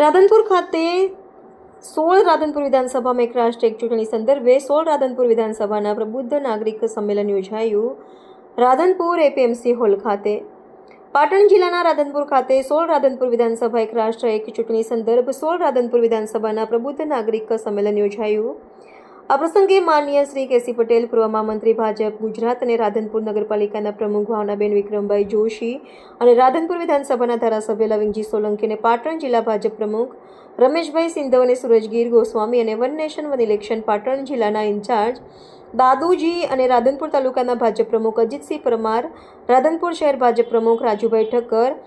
રાધનપુર ખાતે સોળ રાધનપુર વિધાનસભામાં એક રાષ્ટ્ર એક ચૂંટણી સંદર્ભે સોળ રાધનપુર વિધાનસભાના પ્રબુદ્ધ નાગરિક સંમેલન યોજાયું. રાધનપુર એપીએમસી હોલ ખાતે. પાટણ જિલ્લાના રાધનપુર ખાતે સોળ રાધનપુર વિધાનસભા એક રાષ્ટ્ર એક ચૂંટણી સંદર્ભ સોળ રાધનપુર વિધાનસભાના પ્રબુદ્ધ નાગરિક સંમેલન યોજાયું. આ પ્રસંગે માનનીય શ્રી કેસી પટેલ પૂર્વ મહામંત્રી ભાજપ, ગુજરાત અને રાધનપુર નગરપાલિકાના પ્રમુખ ભાવનાબેન વિક્રમભાઈ જોશી અને રાધનપુર વિધાનસભાના ધારાસભ્ય લવિંગજી સોલંકી અને પાટણ જિલ્લા ભાજપ પ્રમુખ રમેશભાઈ સિંધવ અને સુરજગીર ગોસ્વામી અને one nation, one election Patan જિલ્લાના ઇન્ચાર્જ દાદુજી અને રાધનપુર તાલુકાના ભાજપ પ્રમુખ અજીતસિંહ પરમાર, રાધનપુર શહેર ભાજપ પ્રમુખ રાજુભાઈ ઠક્કર,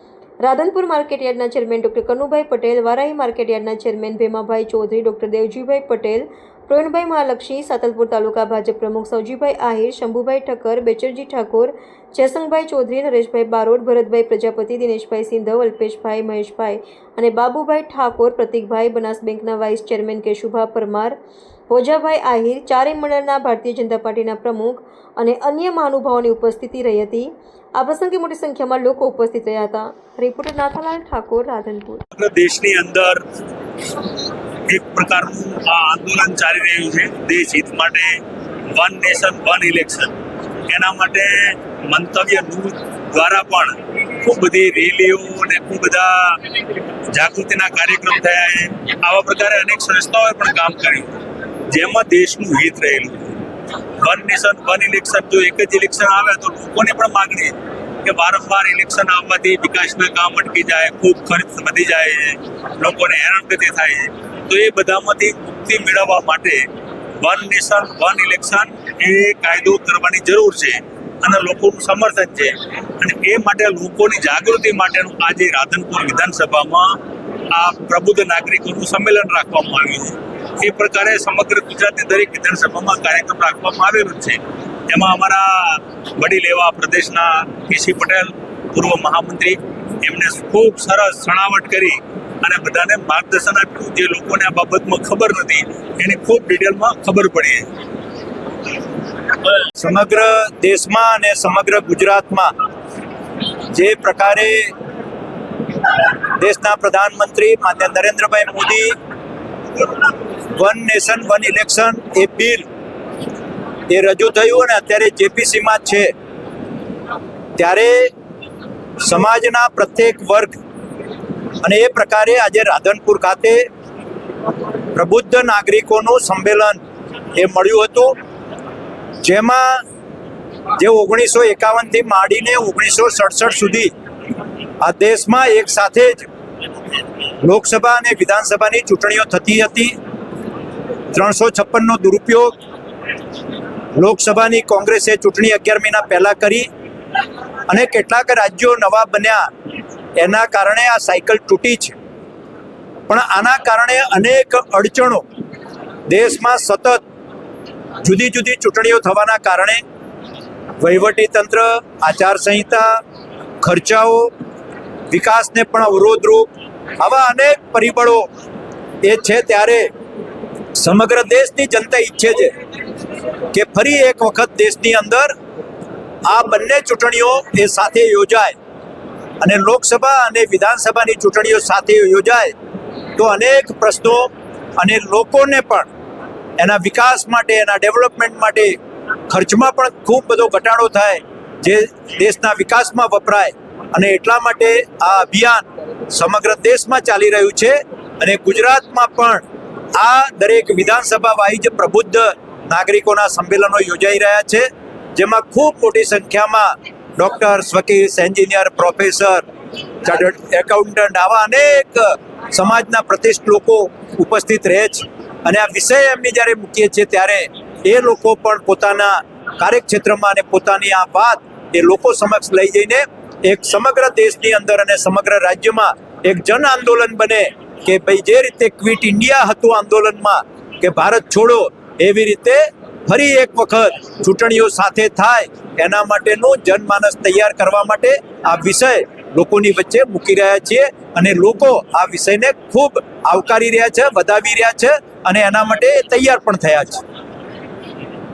રાધનપુર માર્કેટયાર્ડના ચેરમેન ડોક્ટર કનુભાઈ પટેલ, વારાહી માર્કેટયાર્ડના ચેરમેન ભેમાભાઈ ચૌધરી ડોક્ટર દેવજીભાઈ પટેલ પ્રવીણભાઈ મહાલક્ષી સાતલપુર તાલુકા ભાજપ પ્રમુખ સૌજીભાઈ આહિર, શંભુભાઈ ઠક્કર, બેચરજી ઠાકોર, જયસંગભાઈ ચૌધરી, નરેશભાઈ બારોટ, ભરતભાઈ પ્રજાપતિ, દિનેશભાઈ સિંધવ, અલ્પેશભાઈ, મહેશભાઈ અને બાબુભાઈ ઠાકોર, પ્રતિકભાઈ બનાસ બેંકના વાઇસ ચેરમેન કેશુભા પરમાર, ભોજાભાઈ આહિર, ચારેય મંડળના ભારતીય જનતા પાર્ટીના પ્રમુખ અને અન્ય મહાનુભાવોની ઉપસ્થિતિ રહી હતી. આ પ્રસંગે મોટી સંખ્યામાં લોકો ઉપસ્થિત રહ્યા હતા. રિપોર્ટર નાથાલાલ ઠાકોર, રાધનપુર. દેશની અંદર એક પ્રકારનું આ આંદોલન ચાલી રહ્યું છે દેશ હિત માટે વન નેશન વન ઇલેક્શન એના માટે મંતવ્ય ન્યૂઝ દ્વારા પણ ખૂબ બધી રેલીઓ અને ખૂબ બધા જાગૃતિના કાર્યક્રમ થયા છે. આવા પ્રકારે અનેક સંસ્થાઓએ પણ કામ કર્યું. જેમાં દેશનું હિત રહેલું વન નેશન વન ઇલેક્શન જો એક જ ઇલેક્શન આવે તો લોકોને પણ માગણી કે વારંવાર ઇલેક્શન આવવાથી વિકાસના કામ અટકી જાય, ખૂબ ખર્ચ વધી જાય લોકોને હેરાનગતિ થાય છે. તો એ બધામાંથી મુક્તિ મેળવવા માટે વન નેશન, વન ઇલેક્શન એ કાયદો કરવાની જરૂર છે અને લોકોનું સમર્થન છે. અને એ માટે લોકોની જાગૃતિ માટેનું આજે રાધનપુર વિધાનસભામાં આ પ્રબુદ્ધ નાગરિકોનું સંમેલન રાખવામાં આવ્યું છે. એ પ્રકારે સમગ્ર ગુજરાતની દરેક વિધાનસભામાં કાર્યક્રમ રાખવામાં આવેલો છે. એમાં અમારા વડીલ એવા પ્રદેશના કેસી પટેલ, પૂર્વ મહામંત્રી એમને ખૂબ સરસ સણાવટ કરી અને બધાને માર્ગદર્શન આપ્યું. જે લોકોને આ બાબતમાં ખબર નથી, એની ખૂબ ડિટેલમાં ખબર પડી. સમગ્ર દેશમાં અને સમગ્ર ગુજરાતમાં જે પ્રકારે દેશના પ્રધાનમંત્રી માન્ય Narendrabhai Modi, one nation, one election એ બિલ એ રજૂ થયું અને અત્યારે જેપીસીમાં છે. ત્યારે સમાજના પ્રત્યેક વર્ગ અને એ પ્રકારે આજે રાધનપુર ખાતે પ્રબુદ્ધ નાગરિકોનું સંમેલન એ મળ્યું હતું. જેમાં જે ઓગણીસો એકાવનથી માંડીને ઓગણીસો સડસઠ સુધી આ દેશમાં એક સાથે જ લોકસભા અને વિધાનસભાની ચૂંટણીઓ થતી હતી. ત્રણસો છપ્પનનો દુરુપયોગ લોકસભાની કોંગ્રેસે ચૂંટણી અગિયાર મહિના પહેલાં કરી અને કેટલાક રાજ્યો નવા બન્યા. એના કારણે આ સાયકલ તૂટી છે. પણ આના કારણે અનેક અડચણો દેશમાં સતત જુદી જુદી ચૂંટણીઓ થવાના કારણે વહીવટી તંત્ર આચારસંહિતા, ખર્ચાઓ, વિકાસને પણ અવરોધરૂપ આવા અનેક પરિબળો એ છે ત્યારે સમગ્ર દેશની જનતા ઈચ્છે છે કે ફરી એક વખત દેશની અંદર આ બંને ચૂંટણીઓ એ સાથે યોજાય. અને લોકસભા અને વિધાનસભાની ચૂંટણીઓ સાથે યોજાય, તો અનેક પ્રશ્નો અને લોકોને પણ એના વિકાસ માટે, એના ડેવલપમેન્ટ માટે ખર્ચમાં પણ ખૂબ બધો ઘટાડો થાય, જે દેશના વિકાસમાં વપરાય. અને એટલા માટે આ અભિયાન સમગ્ર દેશમાં ચાલી રહ્યું છે અને ગુજરાતમાં પણ આ દરેક વિધાનસભા વાઇઝ પ્રબુદ્ધ નાગરિકોના સંમેલનો યોજાઈ રહ્યા છે, જેમાં ખૂબ મોટી સંખ્યામાં ડોક્ટર્સ વકીલ્સ એન્જિનિયર પ્રોફેસર ચાર્ટર્ડ એકાઉન્ટન્ટ આવા અનેક સમાજના પ્રતિષ્ઠ લોકો ઉપસ્થિત રહે છે. અને આ વિષય એમની જ્યારે મૂકીએ છીએ ત્યારે એ લોકો પણ પોતાના કાર્યક્ષેત્રમાં અને પોતાની આ વાત એ લોકો સમક્ષ લઈ જઈને એક સમગ્ર દેશની અંદર અને સમગ્ર રાજ્યમાં એક જન આંદોલન બને કે ભાઈ જે રીતે ક્વિટ ઇન્ડિયા હતું આંદોલનમાં કે ભારત છોડો એવી રીતે ફરી એક વખત ચૂંટણીઓ સાથે થાય એના માટેનું જનમાનસ તૈયાર કરવા માટે આ વિષય લોકોની વચ્ચે મૂકી રહ્યા છીએ અને લોકો આ વિષયને ખૂબ આવકારી રહ્યા છે, વધાવી રહ્યા છે અને એના માટે તૈયાર પણ થયા છે.